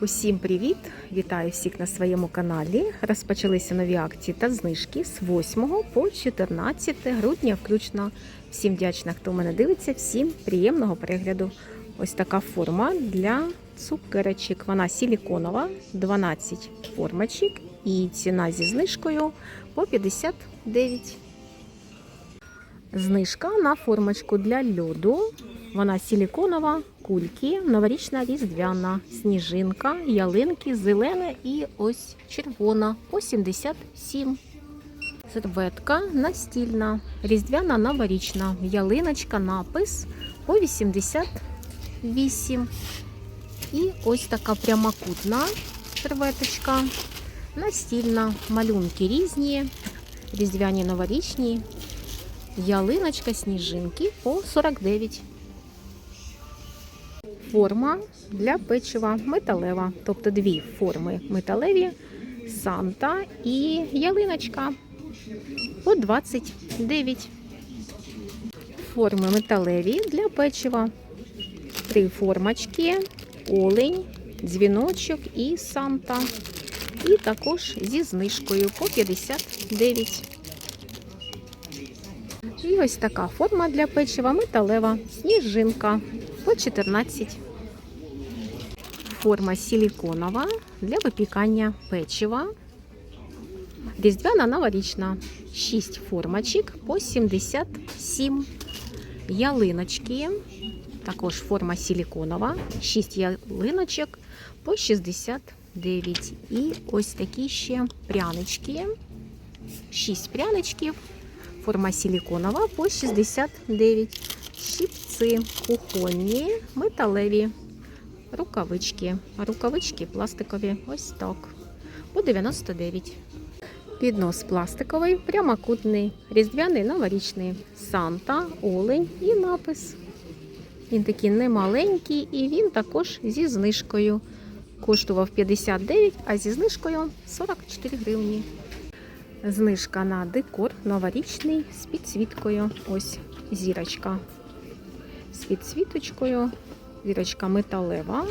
Усім привіт! Вітаю всіх на своєму каналі. Розпочалися нові акції та знижки з 8 по 14 грудня, включно. Всім вдячна, хто мене дивиться, всім приємного перегляду. Ось така форма для цукерочок. Вона силіконова, 12 формочок і ціна зі знижкою по 59. Знижка на формочку для льоду. Вона силіконова, кульки, новорічна різдвяна, сніжинка, ялинки, зелена і ось червона по 77. Серветка настільна, різдвяна новорічна, ялиночка, напис по 88. І ось така прямокутна серветочка, настільна, малюнки різні, різдвяні новорічні, ялиночка, сніжинки по 49. Форма для печива металева, тобто дві форми металеві, Санта і ялиночка по 29. Форми металеві для печива. Три формочки, олень, дзвіночок і Санта. І також зі знижкою по 59. І ось така форма для печива металева, сніжинка по 14. Форма силіконова для випікання печива. Різдвяна новорічна. 6 формочок по 77. Ялиночки. Також форма силіконова. 6 ялиночок по 69. І ось такі ще прянички. 6 пряничків. Форма силіконова по 69. Щипці кухонні, металеві, рукавички. А рукавички пластикові. Ось так. По 99. Піднос пластиковий, прямокутний, різдвяний новорічний. Санта, олень і напис. Він такий немаленький і він також зі знижкою. Коштував 59, а зі знижкою 44 гривні. Знижка на декор новорічний з підсвіткою. Ось зірочка з підсвіточкою. Зірочка металева.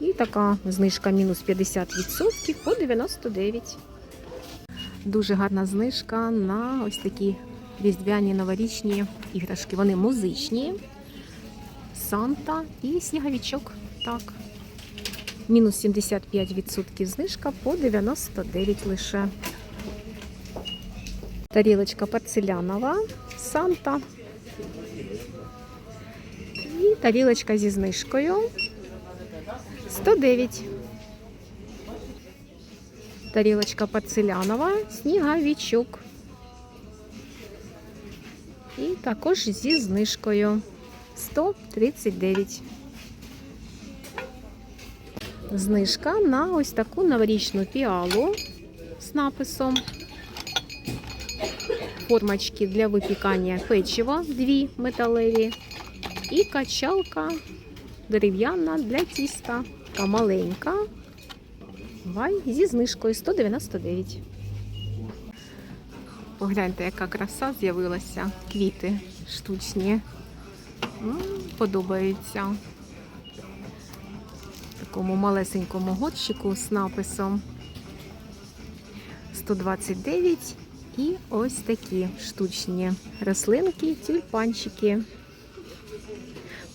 І така знижка мінус 50% по 99. Дуже гарна знижка на ось такі різдвяні новорічні іграшки. Вони музичні. Санта і сніговичок. Так. Мінус 75% знижка по 99 лише. Тарілочка порцелянова. Санта. Тарілочка зі знижкою 109. Тарілочка порцелянова, сніговичок. І також зі знижкою 139. Знижка на ось таку новорічну піалу з написом. Формочки для випікання печива, дві металеві. І качалка дерев'яна для тіста. Така маленька. Вай зі знижкою 199. Погляньте, яка краса з'явилася. Квіти штучні. М, Подобаються. В такому малесенькому горщику з написом 129. І ось такі штучні рослинки, тюльпанчики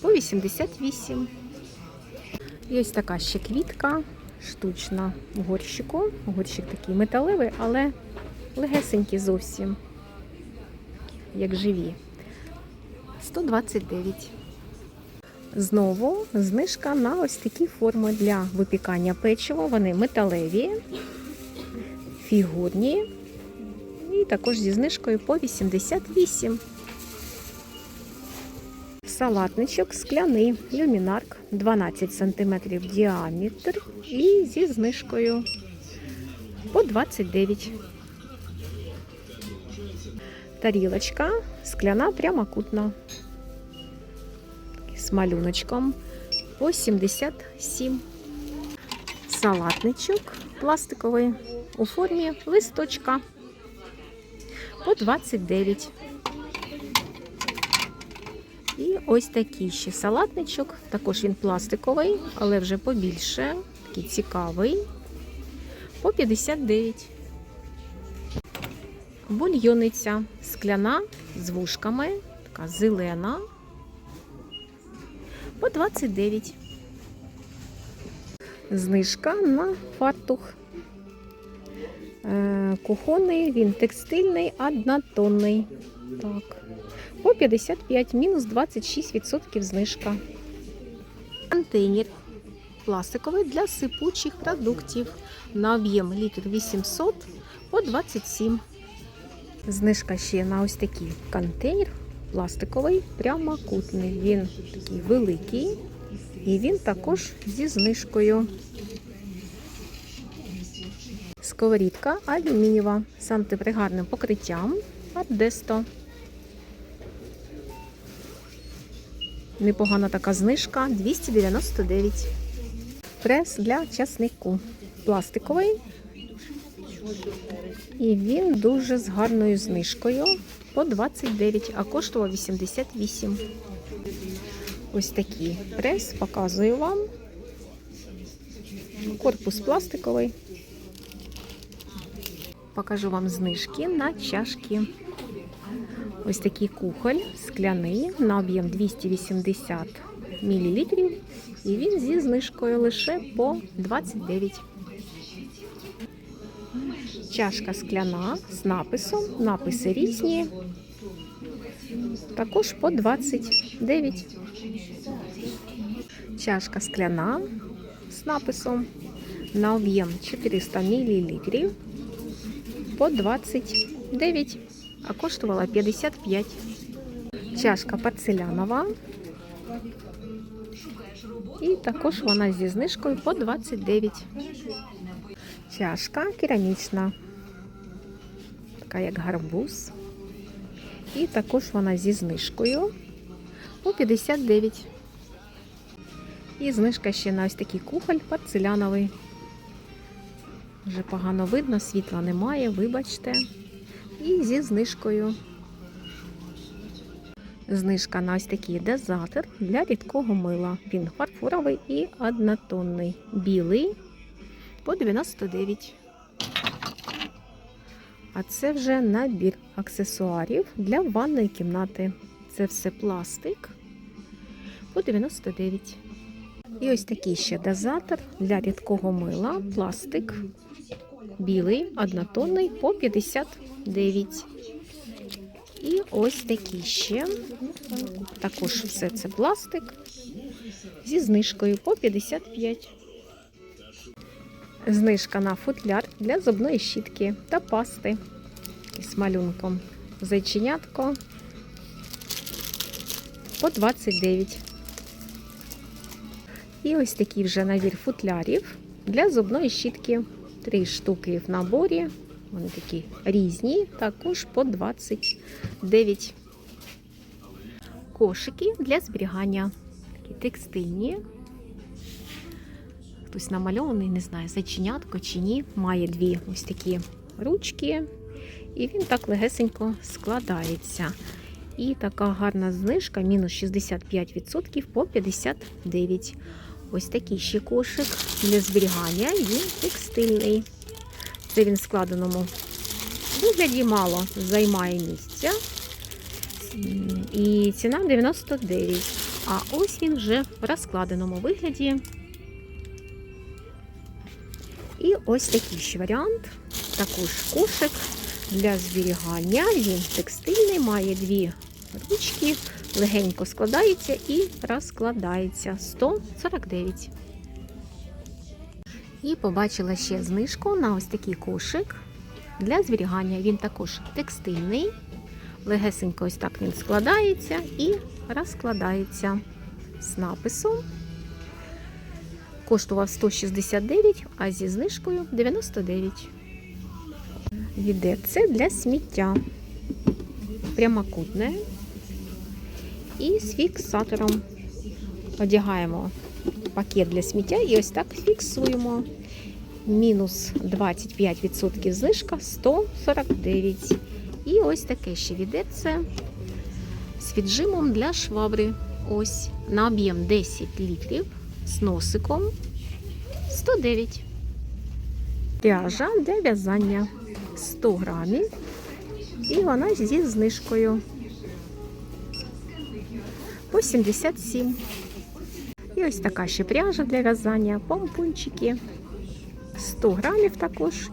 по 88. І ось така ще квітка штучна в горщику. Горщик такий металевий, але легесенький зовсім, як живі. 129. Знову знижка на ось такі форми для випікання печива. Вони металеві, фігурні. І також зі знижкою по 88. Салатничок скляний, люмінарк 12 см діаметр і зі знижкою по 29. Тарілочка скляна прямокутна. З малюночком по 77. Салатничок пластиковий у формі листочка по 29. І ось такий ще салатничок. Також він пластиковий, але вже побільше. такий цікавий. По 59. Бульйониця скляна з вушками, така зелена. По 29. Знижка на фартух. Е, Кухонний, він текстильний, однотонний. Так. По 55, мінус 26% знижка. Контейнер пластиковий для сипучих продуктів на об'єм літр 800 по 27. Знижка ще на ось такий контейнер пластиковий, прямокутний. Він такий великий і він також зі знижкою. Сковорідка алюмінієва з антипригарним покриттям Ардесто. Непогана така знижка 299. Прес для часнику. Пластиковий. І він дуже з гарною знижкою по 29, а коштував 88. Ось такий прес, показую вам. Корпус пластиковий. Покажу вам знижки на чашки. Ось такий кухоль скляний на об'єм 280 мл. І він зі знижкою лише по 29. Чашка скляна з написом. Написи різні. Також по 29. Чашка скляна з написом на об'єм 400 мл по 29, а коштувала 55. Чашка порцелянова. І також вона зі знижкою по 29. Чашка керамічна, така як гарбуз. І також вона зі знижкою по 59. І знижка ще на ось такий кухоль порцеляновий. Вже погано видно, світла немає, вибачте. І зі знижкою. Знижка на ось такий дозатор для рідкого мила. Він фарфоровий і однотонний. Білий по 99. А це вже набір аксесуарів для ванної кімнати. Це все пластик по 99. І ось такий ще дозатор для рідкого мила. Пластик білий, однотонний по 59. І ось такий ще. Також все це пластик зі знижкою по 55. Знижка на футляр для зубної щітки та пасти з малюнком. Зайченятко по 29. І ось такий вже набір футлярів для зубної щітки. Три штуки в наборі. Вони такі різні, також по 29. Кошики для зберігання. Такі текстильні. Хтось намальований, не знаю, зайченятко чи ні. Має дві ось такі ручки. І він так легесенько складається. І така гарна знижка, мінус 65% по 59. Ось такий ще кошик для зберігання. Він текстильний. Це він в складеному вигляді мало займає місця. І ціна 99. А ось він вже в розкладеному вигляді. І ось такий ще варіант. Також кошик для зберігання. Він текстильний, має дві ручки, легенько складається і розкладається 149. І побачила ще знижку на ось такий кошик для зберігання. Він також текстильний, легесенько ось так він складається і розкладається з написом. Коштував 169, а зі знижкою 99. Відерце для сміття. Прямокутне. І з фіксатором одягаємо пакет для сміття і ось так фіксуємо. Мінус 25% знижка 149. І ось таке ще відерце з віджимом для швабри. Ось на об'єм 10 літрів з носиком 109. Пряжа для в'язання 100 грамів. І вона зі знижкою по 77. І ось така ще пряжа для в'язання, помпончики 100 грамів також.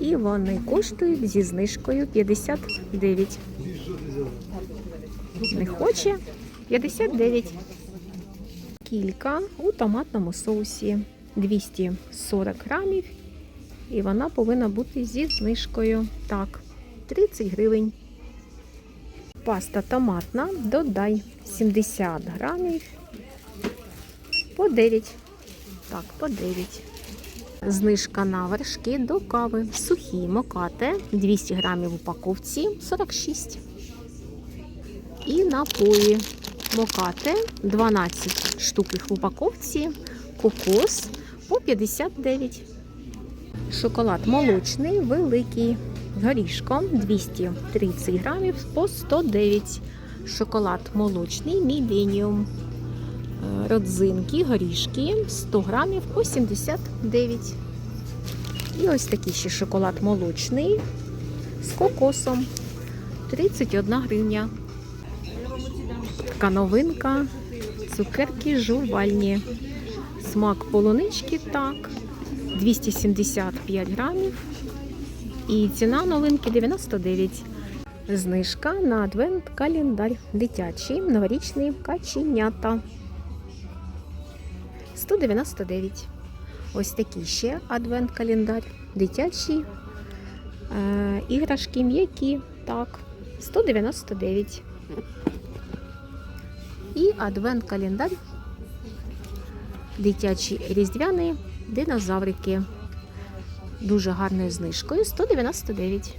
І вони коштують зі знижкою 59. Не хоче 59. Кілька у томатному соусі 240 грамів. І вона повинна бути зі знижкою. Так, 30 гривень. Паста томатна додай 70 грамів по 9. Так, по 9. Знижка на вершки до кави. Сухі мокате 200 грамів в упаковці 46. І напої мокате 12 штук в упаковці. Кокос по 59. Шоколад молочний, великий. З горішком 230 грамів по 109. Шоколад молочний, міленіум. Е, Родзинки, горішки 100 грамів по 79. І ось такий ще шоколад молочний з кокосом 31 гривня. Така новинка. Цукерки жувальні. Смак полунички так. 275 грамів. І ціна новинки 99. Знижка на адвент календар дитячий, новорічний каченята. 199. Ось такий ще адвент календар дитячий. Е, іграшки м'які. Так, 199. І адвент календар дитячі різдвяні динозаврики. Дуже гарною знижкою 199.